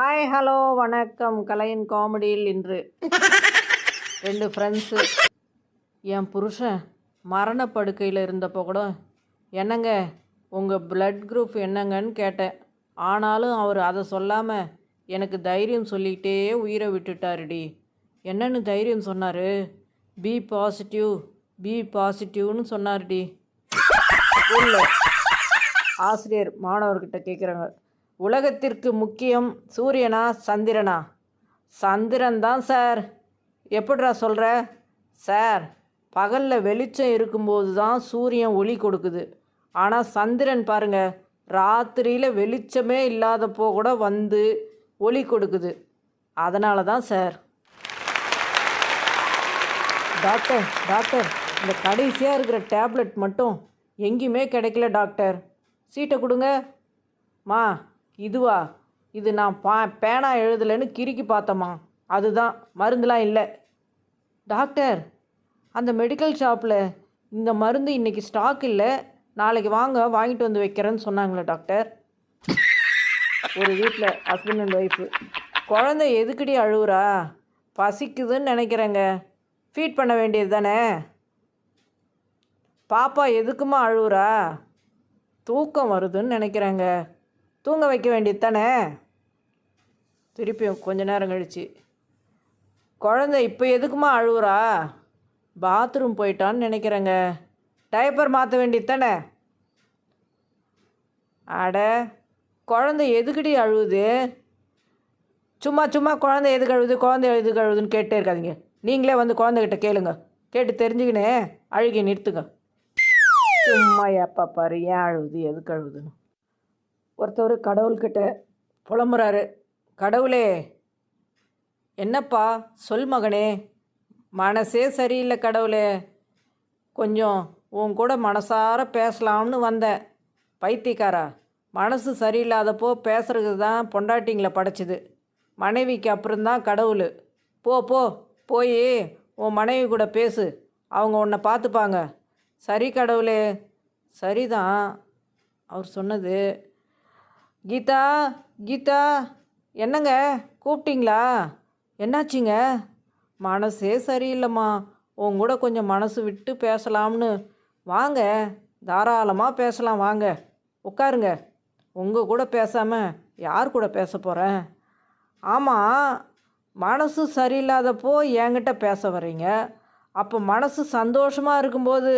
Hi hello வணக்கம். கலையின் காமெடியில் இன்று ரெண்டு ஃப்ரெண்ட்ஸு என் புருஷன் மரணப்படுக்கையில் இருந்தப்போ கூட என்னங்க உங்கள் பிளட் குரூப் என்னங்கன்னு கேட்டேன். ஆனாலும் அவர் அதை சொல்லாமல் எனக்கு தைரியம் சொல்லிக்கிட்டே உயிரை விட்டுட்டாருடி. என்னன்னு தைரியம் சொன்னார்? பி பாசிட்டிவ் பி பாசிட்டிவ்னு சொன்னார்டி. ஸ்கூலில் ஆசிரியர் மாணவர்கிட்ட கேட்குறாங்க உலகத்திற்கு முக்கியம் சூரியனா சந்திரனா? சந்திரன் தான் சார் எப்படிரா சொல்கிற சார் பகலில் வெளிச்சம் இருக்கும்போது தான் சூரியன் ஒளி கொடுக்குது. ஆனால் சந்திரன் பாருங்கள் ராத்திரியில் வெளிச்சமே இல்லாதப்போ கூட வந்து ஒளி கொடுக்குது. அதனால தான் சார் டாக்டர் டாக்டர் இந்த கடைசியாக இருக்கிற டேப்லெட் மட்டும் எங்கேயுமே கிடைக்கல டாக்டர் சீட்டை கொடுங்க. மா இதுவா? இது நான் பா பேனா எழுதலைன்னு கிறுக்கி பார்த்தம்மா. அதுதான் மருந்துலாம் இல்லை. டாக்டர் அந்த மெடிக்கல் ஷாப்பில் இந்த மருந்து இன்றைக்கி ஸ்டாக் இல்லை. நாளைக்கு வாங்க வாங்கிட்டு வந்து வைக்கிறேன்னு சொன்னாங்களே டாக்டர். ஒரு வீட்டில் ஹஸ்பண்ட் அண்ட் ஒய்ஃபு. குழந்தை எதுக்கடி அழுவுறா? பசிக்குதுன்னு நினைக்கிறேங்க. ஃபீட் பண்ண வேண்டியது தானே? பாப்பா எதுக்குமா அழுவுறா? தூக்கம் வருதுன்னு நினைக்கிறேங்க. தூங்க வைக்க வேண்டியது தானே திருப்பியும் கொஞ்ச நேரம் கழிச்சு. குழந்தை இப்போ எதுக்குமா அழுவுறா? பாத்ரூம் போயிட்டான்னு நினைக்கிறேங்க. டைப்பர் மாற்ற வேண்டியது தானே அட குழந்தை எதுக்குடி அழுவுது? சும்மா சும்மா குழந்தை எதுக்கு கழுவுது குழந்தை எதுக்கு கழுவுதுன்னு கேட்டே இருக்காதீங்க. நீங்களே வந்து குழந்தைகிட்ட கேளுங்க. கேட்டு தெரிஞ்சுக்கினே அழுகி நிறுத்துங்க. சும்மா எப்போ பாரு ஏன் அழுகுது எதுக்கு அழுவுதுன்னு. ஒருத்தர் கடவுள்கிட்ட புலம்புறாரு. கடவுளே என்னப்பா? சொல் மகனே. மனசே சரியில்லை கடவுளே. கொஞ்சம் உன் கூட மனசார பேசலாம்னு வந்தேன். பைத்தியக்காரா? மனசு சரியில்லாதப்போ பேசுறது தான் பொண்டாட்டிங்களை படைச்சிது. மனைவிக்கு அப்புறம்தான் கடவுள். போ போ போய் உன் மனைவி கூட பேசு. அவங்க உன்னை பார்த்துப்பாங்க. சரி கடவுளே. சரிதான். அவர் சொன்னது கீதா கீதா என்னங்க? கூப்பிட்டீங்களா? என்னாச்சுங்க? மனசே சரியில்லைம்மா. உன் கூட கொஞ்சம் மனசு விட்டு பேசலாம்னு. வாங்க தாராளமாக பேசலாம் வாங்க. உட்காருங்க. உங்கள் கூட பேசாமல் யார் கூட பேச போகிறேன் ஆமாம் மனசு சரியில்லாதப்போ என்கிட்ட பேச வர்றீங்க. அப்போ மனசு சந்தோஷமாக இருக்கும்போது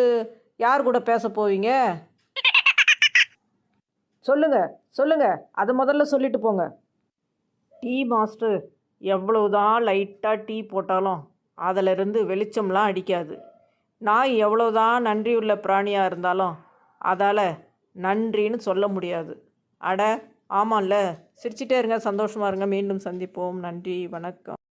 யார் கூட பேச போவீங்க? சொல்லுங்க சொல்லுங்க. அதை முதல்ல சொல்லிட்டு போங்க. டீ மாஸ்டர் எவ்வளவுதான் லைட்டாக டீ போட்டாலும் அதிலிருந்து வெளிச்சம்லாம் அடிக்காது. நான் எவ்வளோதான் நன்றியுள்ள பிராணியாக இருந்தாலும் அதால் நன்றின்னு சொல்ல முடியாது. அட ஆமாம்ல. சிரிச்சிட்டே இருங்க சந்தோஷமாக இருங்க. மீண்டும் சந்திப்போம். நன்றி வணக்கம்.